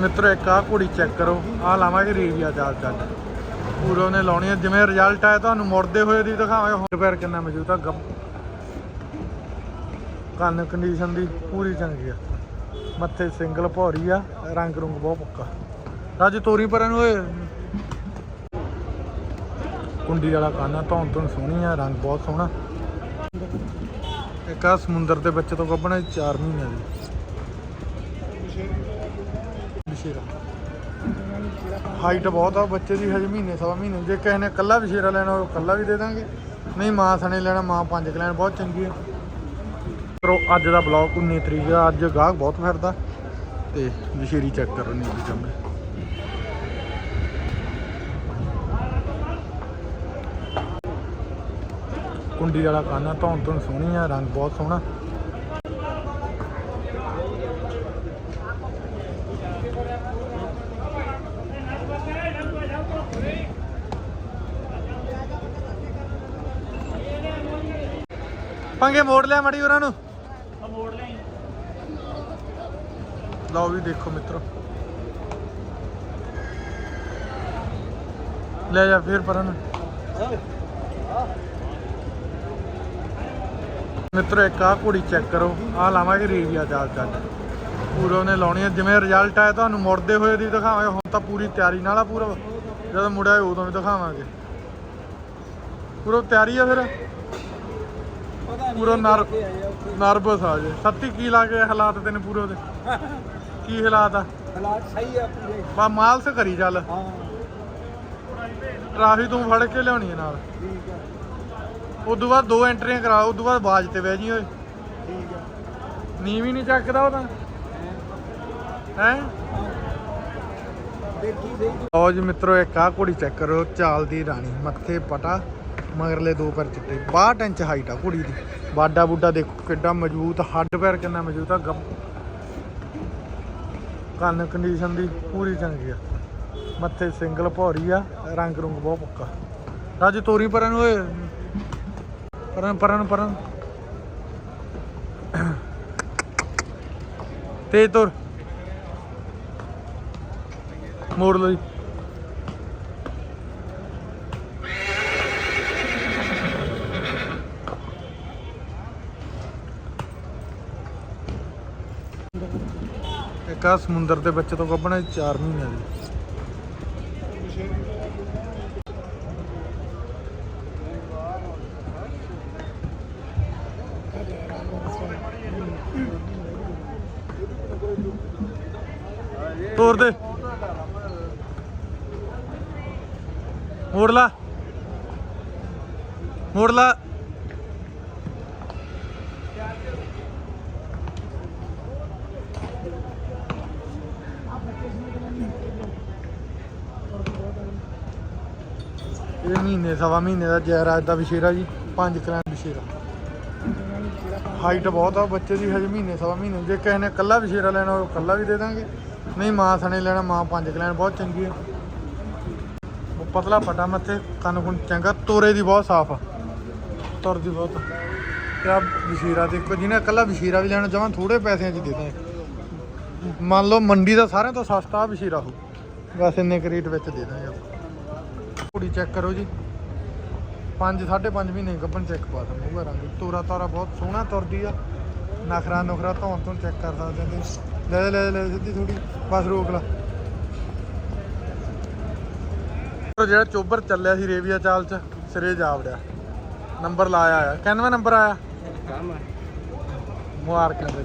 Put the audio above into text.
ਮਿੱਤਰੋ, ਇੱਕ ਆਹ ਘੋੜੀ ਚੈੱਕ ਕਰੋ। ਆਹ ਲਾਵਾਂਗੇ ਰੇਵੀਆ ਚਾਲ ਚੱਲ ਪੂਰੋ ਨੇ ਲਾਉਣੀ ਹੈ ਜਿਵੇਂ ਰਿਜ਼ਲਟ ਆਇਆ ਤੁਹਾਨੂੰ ਮੁੜਦੇ ਹੋਏ ਦੀ ਦਿਖਾਵਾਂਗੇ। ਹੁਣ ਪੈਰ ਕਿੰਨਾ ਮੌਜੂਦ ਆ ਗੱਬ ਕੰਨ ਕੰਡੀਸ਼ਨ ਦੀ ਪੂਰੀ ਚੰਗੀ ਆ। ਮੱਥੇ ਸਿੰਗਲ ਭੌਰੀ ਆ, ਰੰਗ ਰੁੰਗ ਬਹੁਤ ਪੱਕਾ। ਰਾਜ, ਤੋਰੀ ਪਰਾਂ ਨੂੰ ਓਏ। ਕੁੰਡੀ ਵਾਲਾ ਕੰਨ ਆ, ਧੌਣ ਧੌਣ ਸੋਹਣੀ ਆ, ਰੰਗ ਬਹੁਤ ਸੋਹਣਾ। ਇੱਕ ਆ ਸਮੁੰਦਰ ਦੇ ਵਿੱਚ ਤੋਂ ਗੱਭਣਾ 4 ਮਹੀਨੇ ਦੀ। ਵਿਸ਼ੇਰਾ ਹਾਈਟ ਬਹੁਤ ਆ, ਬੱਚੇ ਦੀ ਹਜੇ ਮਹੀਨੇ, ਸਵਾ ਮਹੀਨੇ। ਜੇ ਕਿਸੇ ਨੇ ਕੱਲਾ ਵਿਸ਼ੇਰਾ ਲੈਣਾ ਉਹ ਕੱਲਾ ਵੀ ਦੇ ਦਾਂਗੇ। ਨਹੀਂ, ਮਾਂ ਸਣੇ ਲੈਣਾ, ਮਾਂ ਪੰਜ ਕੁ ਬਹੁਤ ਚੰਗੀ ਆ। ਕਰੋ ਅੱਜ ਦਾ ਬਲੌਗ 19 ਤਰੀਕ ਦਾ, ਅੱਜ ਗਾਹਕ ਬਹੁਤ ਫਿਰਦਾ। ਤੇ ਵਿਸ਼ੇਰੀ ਚੈੱਕ ਕਰੋ, ਨੀਲੀ ਜੰਮੇ ਕੁੰਡੀ ਵਾਲਾ ਕਾਨਾ ਆ ਧੌਣ ਧੌਣ ਸੋਹਣੀ ਆ, ਰੰਗ ਬਹੁਤ ਸੋਹਣਾ। ਪੰਗੇ ਮੋੜ ਲਿਆ ਮੜੀ ਉਹਨਾਂ ਨੂੰ। ਮੋੜ ਲਈ ਲਓ ਵੀ ਦੇਖੋ ਮਿੱਤਰੋ। ਲੈ ਜਾ ਫੇਰ ਪਰਾਂ ਨੂੰ। ਮਿੱਤਰੋ ਇੱਕ ਆਹ ਘੋੜੀ ਚੈੱਕ ਕਰੋ। ਆਹ ਲਾਵਾਂਗੇ ਰੇਵੀਆ ਚਾਲ ਚੱਲ ਪੂਰੋ ਨੇ ਲਾਉਣੀ ਹੈ ਜਿਵੇਂ ਰਿਜ਼ਲਟ ਆਇਆ ਤੁਹਾਨੂੰ ਮੁੜਦੇ ਹੋਏ ਦੀ ਦਿਖਾਵਾਂਗੇ ਹੁਣ ਤਾਂ ਪੂਰੀ ਤਿਆਰੀ ਨਾਲ ਆ ਪੂਰਾ। ਜਦੋਂ ਮੁੜਿਆ ਉਦੋਂ ਵੀ ਦਿਖਾਵਾਂਗੇ। ਪੂਰਾ ਤਿਆਰੀ ਆ ਫਿਰ? ਪੂਰਾ ਨਰ ਨਰਵਸ ਆ ਜੇ। ਸੱਤੀ ਕੀ ਲਾ ਕੇ ਹਾਲਾਤ ਤੈਨੂੰ ਪੂਰੇ ਉਹਦੇ? ਕੀ ਹਾਲਾਤ ਆ? ਹਾਲਾਤ ਸਹੀ ਆ ਪੂਰੇ। ਬਾ ਮਾਲਸ ਕਰੀ ਚੱਲ। ਹਾਂ। ਟਰਾਫੀ ਤੂੰ ਫੜ ਕੇ ਲਿਆਉਣੀ ਹੈ ਨਾਲ। ਠੀਕ ਆ। ਉਦੋਂ ਬਾਅਦ ਦੋ ਐਂਟਰੀਆਂ ਕਰਾ ਉਦੋਂ ਬਾਅਦ ਬਾਜ ਤੇ ਬਹਿ ਜੀ ਓਏ। ਠੀਕ ਆ। ਨੀਵੀਂ ਵੀ ਨਹੀਂ ਚੱਕਦਾ ਉਹ ਤਾਂ। ਹੈ? ਲਓ ਜੀ ਮਿੱਤਰੋ, ਇੱਕ ਆਹ ਘੋੜੀ ਚੈੱਕ ਕਰੋ ਚਾਲ ਦੀ ਰਾਣੀ, ਮੱਥੇ ਪਟਾ, ਮਗਰਲੇ ਦੋ ਪੈਰ ਚਿੱਟੇ 62 ਇੰਚ ਹਾਈਟ ਆ ਘੋੜੀ ਦੀ। ਬਾਡਾ ਬੁੱਡਾ ਦੇਖੋ ਕਿੱਡਾ ਮਜ਼ਬੂਤ, ਹੱਡ ਪੈਰ ਕਿੰਨਾ ਮਜ਼ਬੂਤ ਆ ਗੱਬ ਕੰਨ ਕੰਡੀਸ਼ਨ ਦੀ ਪੂਰੀ ਚੰਗੀ ਆ। ਮੱਥੇ ਸਿੰਗਲ ਭੌਰੀ ਆ, ਰੰਗ ਰੁੰਗ ਬਹੁਤ ਪੱਕਾ। ਰਾਜ ਤੋਰੀ ਪਰਾਂ ਨੂੰ, ਓਏ। ਪਰਾਂ ਪਰਾਂ ਪਰਾਂ ਨੂੰ। ਤੁਰ। ਮੋੜ ਲਓ ਜੀ। ਇੱਕ ਆ ਸਮੁੰਦਰ ਦੇ ਵਿੱਚ ਤੋਂ ਗੱਭਣਾ ਚਾਰ ਮਹੀਨੇ ਦੀ। ਤੋਰ ਦੇ। ਮੋੜ ਲਾ। ਮੋੜ ਲਾ। ਇਹ ਮਹੀਨੇ, ਸਵਾ ਮਹੀਨੇ ਦਾ ਜੈਰਾਜ ਦਾ ਵਿਸ਼ੇਰਾ ਜੀ, ਪੰਜ ਕਲਾਂ ਵਿਸ਼ੇਰਾ। ਹਾਈਟ ਬਹੁਤ ਆ, ਬੱਚੇ ਦੀ ਹਜੇ ਮਹੀਨੇ, ਸਵਾ ਮਹੀਨੇ ਜੇ ਕਿਸੇ ਨੇ ਕੱਲਾ ਵਿਸ਼ੇਰਾ ਲੈਣਾ ਉਹ ਕੱਲਾ ਵੀ ਦੇ ਦਾਂਗੇ। ਨਹੀਂ, ਮਾਂ ਸਣੇ ਲੈਣਾ, ਮਾਂ ਪੰਜ ਕਲਾਂ ਬਹੁਤ ਚੰਗੀ ਹੈ ਪਤਲਾ ਫਟਾ ਮੱਥੇ ਕੰਨ ਕੁੰਨ ਚੰਗਾ, ਤੋਰੇ ਦੀ ਬਹੁਤ ਸਾਫ਼ ਆ। ਤੁਰਦੀ ਬਹੁਤ। ਤੇ ਆ ਵਿਸ਼ੇਰਾ ਦੇਖੋ ਜਿਹਨੇ ਇਕੱਲਾ ਵਿਸ਼ੇਰਾ ਵੀ ਲੈਣਾ ਚਾਹਾਂ ਥੋੜੇ ਪੈਸਿਆਂ 'ਚ ਦੇ ਦਾਂਗੇ। ਮੰਨ ਲਓ ਮੰਡੀ ਦਾ ਸਾਰਿਆਂ ਤੋਂ ਸਸਤਾ ਵਿਸ਼ੇਰਾ ਹੋ ਬਸ ਇੰਨੇ ਕੁ ਰੇਟ ਵਿੱਚ ਦੇ ਦਾਂਗੇ ਕੁੜੀ ਚੈੱਕ ਕਰੋ ਜੀ। 5 5.5 ਮਹੀਨੇ ਗੱਭਣ ਚੈੱਕ ਪਾ ਦਾਂ। ਰੰਗ ਤੋਰਾ ਤਾਰਾ ਬਹੁਤ ਸੋਹਣਾ ਤੁਰਦੀ ਆ। ਨਖਰਾ ਨੁਖਰਾ ਧੌਣ ਤੋਂ ਚੈੱਕ ਕਰ ਸਕਦੇ ਹਾਂ ਲੈ ਲੈ ਲੈ, ਸਿੱਧੀ ਥੋੜੀ ਬਸ ਰੋਕ ਲਾ ਉਹ ਜਿਹੜਾ ਚੋਬਰ ਚੱਲਿਆ ਸੀ ਰੇਵੀਆ ਚਾਲ ਚ ਸਿਰੇ ਜਾ ਵੜਿਆ। ਨੰਬਰ ਲਾਇਆ ਆ। 91 ਨੰਬਰ ਆਇਆ? ਕੰਮ ਮੁਬਾਰਕਾਂ ਦੇ